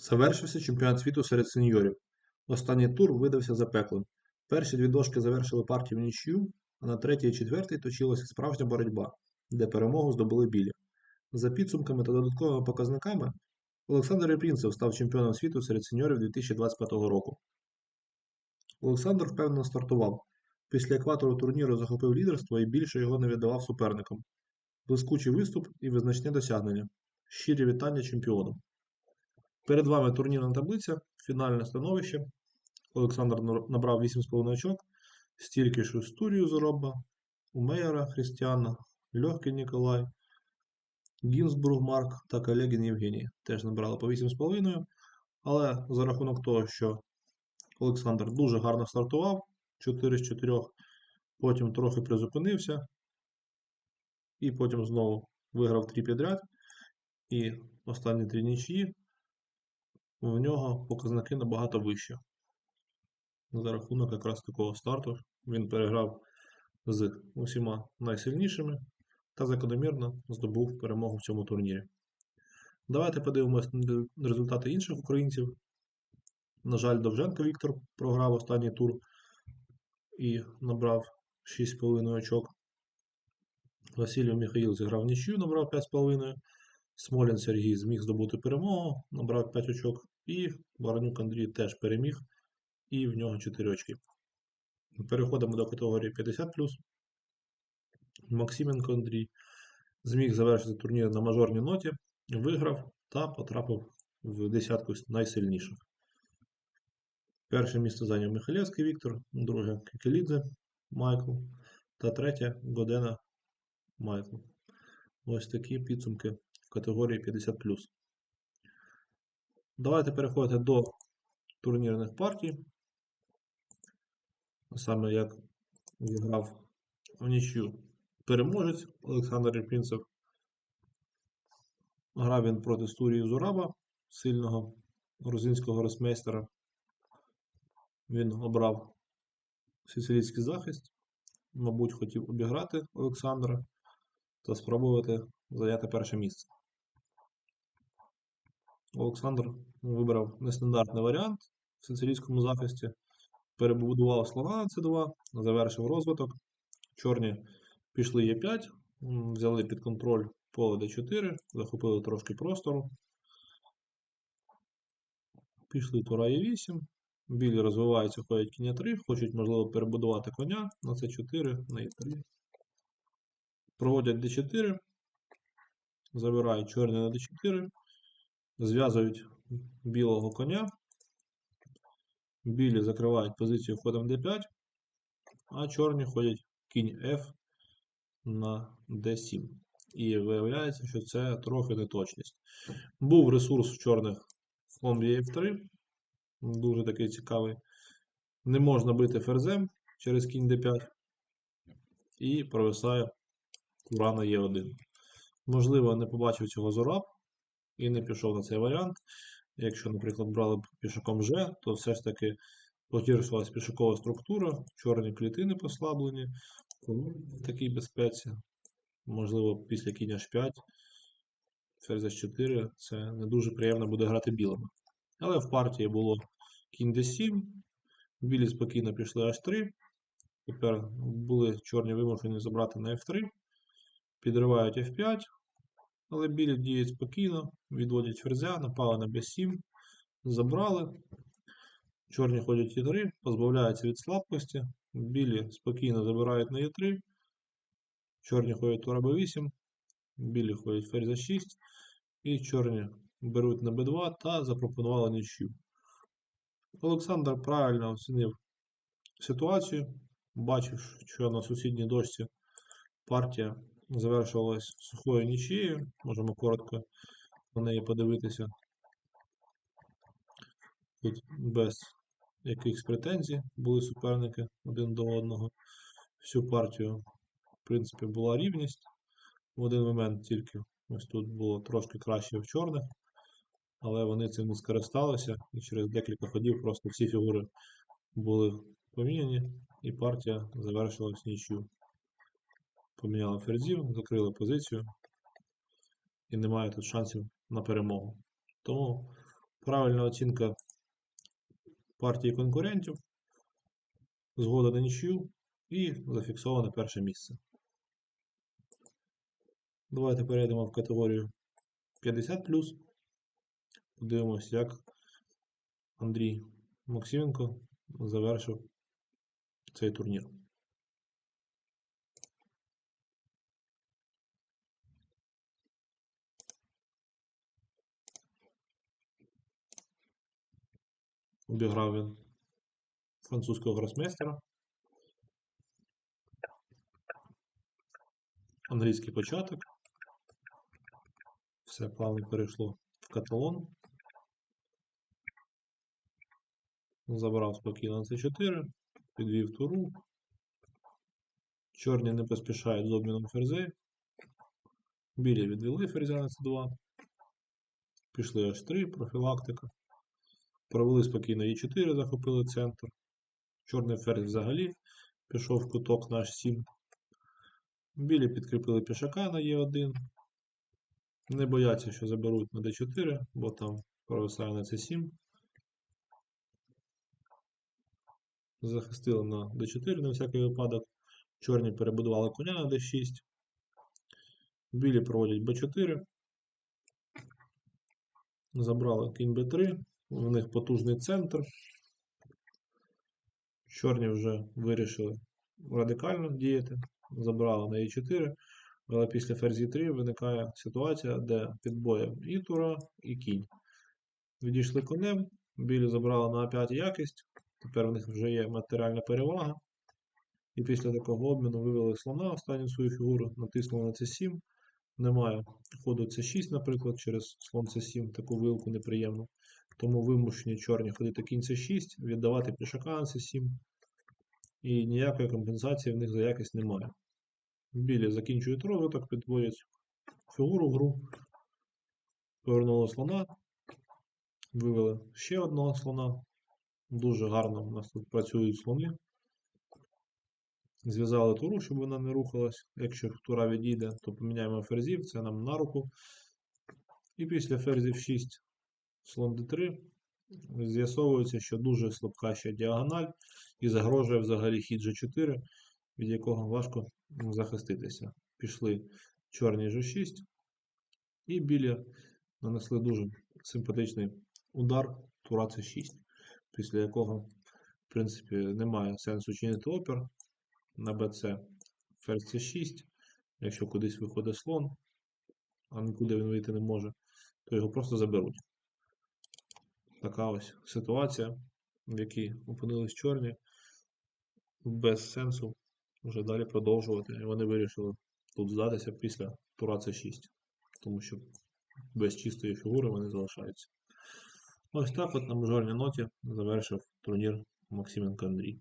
Завершився чемпіонат світу серед сеньорів. Останній тур видався запеклим. Перші дві дошки завершили партію в нічию, а на третій і четвертій точилася справжня боротьба, де перемогу здобули білі. За підсумками та додатковими показниками, Олександр Єпрінцев став чемпіоном світу серед сеньорів 2025 року. Олександр впевнено стартував. Після екватору турніру захопив лідерство і більше його не віддавав суперникам. Блискучий виступ і визначне досягнення. Щирі вітання чемпіону. Перед вами турнірна таблиця, фінальне становище. Олександр набрав 8,5 очок, стільки ж у Стурію Зороба, у Мейера Христіана, Льохкий Ніколай, Гінзбург Марк та Калегін Євгеній теж набрали по 8,5, але за рахунок того, що Олександр дуже гарно стартував, 4 з 4, потім трохи призупинився, і потім знову виграв 3 підряд, і останні три нічиї в нього показники набагато вищі. За рахунок якраз такого старту він переграв з усіма найсильнішими та закономірно здобув перемогу в цьому турнірі. Давайте подивимось на результати інших українців. На жаль, Довженко Віктор програв останній тур і набрав 6,5 очок. Васильєв Михаїл зіграв нічию, набрав 5,5. Смолін Сергій зміг здобути перемогу, набрав 5 очок. І Воронюк Андрій теж переміг, і в нього 4 очки. Переходимо до категорії 50. Максименко Андрій зміг завершити турнір на мажорній ноті, виграв та потрапив в десятку найсильніших. Перше місце зайняв Михайлівський Віктор, друге Кикелідзе Майкл та третє Годена Майкл. Ось такі підсумки в категорії 50. Давайте переходити до турнірних партій. Саме як зіграв в нічю переможець Олександр Єпінцев. Грав він проти Стурії Зураба, сильного грузинського росмейстера. Він обрав сицилійський захист, мабуть, хотів обіграти Олександра та спробувати зайняти перше місце. Олександр вибрав нестандартний варіант в сицилійському захисті, перебудував слона на c2, завершив розвиток. Чорні пішли Е5, взяли під контроль поле d4, захопили трошки простору. Пішли тура Е8. Білі розвиваються, ходять кінь 3, хочуть, можливо, перебудувати коня на c4, на Е3. Проводять d4, забирають чорні на d4, зв'язують білого коня. Білі закривають позицію ходом d5, а чорні ходять кінь F на d7. І виявляється, що це трохи неточність. Був ресурс в чорних в комбі F3. Дуже такий цікавий. Не можна бити ферзем через кінь d5. І провисає тура на Е1. Можливо, не побачив цього Зораб і не пішов на цей варіант. Якщо, наприклад, брали б пішаком G, то все ж таки погіршилась пішакова структура, чорні клітини послаблені, тому в такій безпеці. Можливо, після кінь H5, ферзь H4 це не дуже приємно буде грати білими. Але в партії було кінь D7, білі спокійно пішли H3. Тепер були чорні вимушені забрати на F3, підривають F5, але білі діють спокійно, відводять ферзя, напали на b7, забрали. Чорні ходять Е3, позбавляються від слабкості. Білі спокійно забирають на Е3. Чорні ходять тура b8, білі ходять ферзь 6 і чорні беруть на b2 та запропонували нічию. Олександр правильно оцінив ситуацію, бачив, що на сусідній дошці партія завершувалась сухою нічією. Можемо коротко на неї подивитися. Тут без якихось претензій були суперники один до одного. Всю партію, в принципі, була рівність. В один момент тільки ось тут було трошки краще в чорних, але вони цим не скористалися, і через декілька ходів просто всі фігури були поміняні, і партія завершилась нічю поміняли ферзів, закрили позицію і немає тут шансів на перемогу. Тому правильна оцінка партії конкурентів, згода на нічию і зафіксоване перше місце. Давайте перейдемо в категорію 50 Подивимось, як Андрій Максименко завершив цей турнір. Обіграв він французького гросмейстера. Англійський початок. Все плавно перейшло в каталон. Забрав спокійно на c4, підвів туру. Чорні не поспішають з обміном ферзей. Білі відвели ферзя на c2. Пішли h3, профілактика. Провели спокійно e4, захопили центр. Чорний ферзь взагалі пішов в куток на h7. Білі підкріпили пішака на e1. Не бояться, що заберуть на d4, бо там провисає на c7. Захистили на d4 на всякий випадок. Чорні перебудували коня на d6. Білі проводять b4. Забрали кінь b3. У них потужний центр. Чорні вже вирішили радикально діяти. Забрали на e4. Але після ферзі 3 виникає ситуація, де під боєм і тура, і кінь. Відійшли конем, білі забрали на А5 якість. Тепер в них вже є матеріальна перевага. І після такого обміну вивели слона останню свою фігуру, натиснули на c7. Немає ходу c6, наприклад, через слон c7, таку вилку неприємну. Тому вимушені чорні ходити кінь c6, віддавати пішака на c7. І ніякої компенсації в них за якість немає. Білі закінчують розвиток, підводять фігуру в гру. Повернули слона. Вивели ще одного слона. Дуже гарно у нас тут працюють слони. Зв'язали туру, щоб вона не рухалась. Якщо тура відійде, то поміняємо ферзів, це нам на руку. І після ферзів 6 слон d3 з'ясовується, що дуже слабка ще діагональ і загрожує взагалі хід g4, від якого важко захиститися. Пішли чорні g6 і білі нанесли дуже симпатичний удар тура c6, після якого, в принципі, немає сенсу чинити опір на bc ферзь c6. Якщо кудись виходить слон, а нікуди він вийти не може, то його просто заберуть. Така ось ситуація, в якій опинились чорні, без сенсу вже далі продовжувати. І вони вирішили тут здатися після тура c6, тому що без чистої фігури вони залишаються. Ось так от на мажорній ноті завершив турнір Максименко Андрій.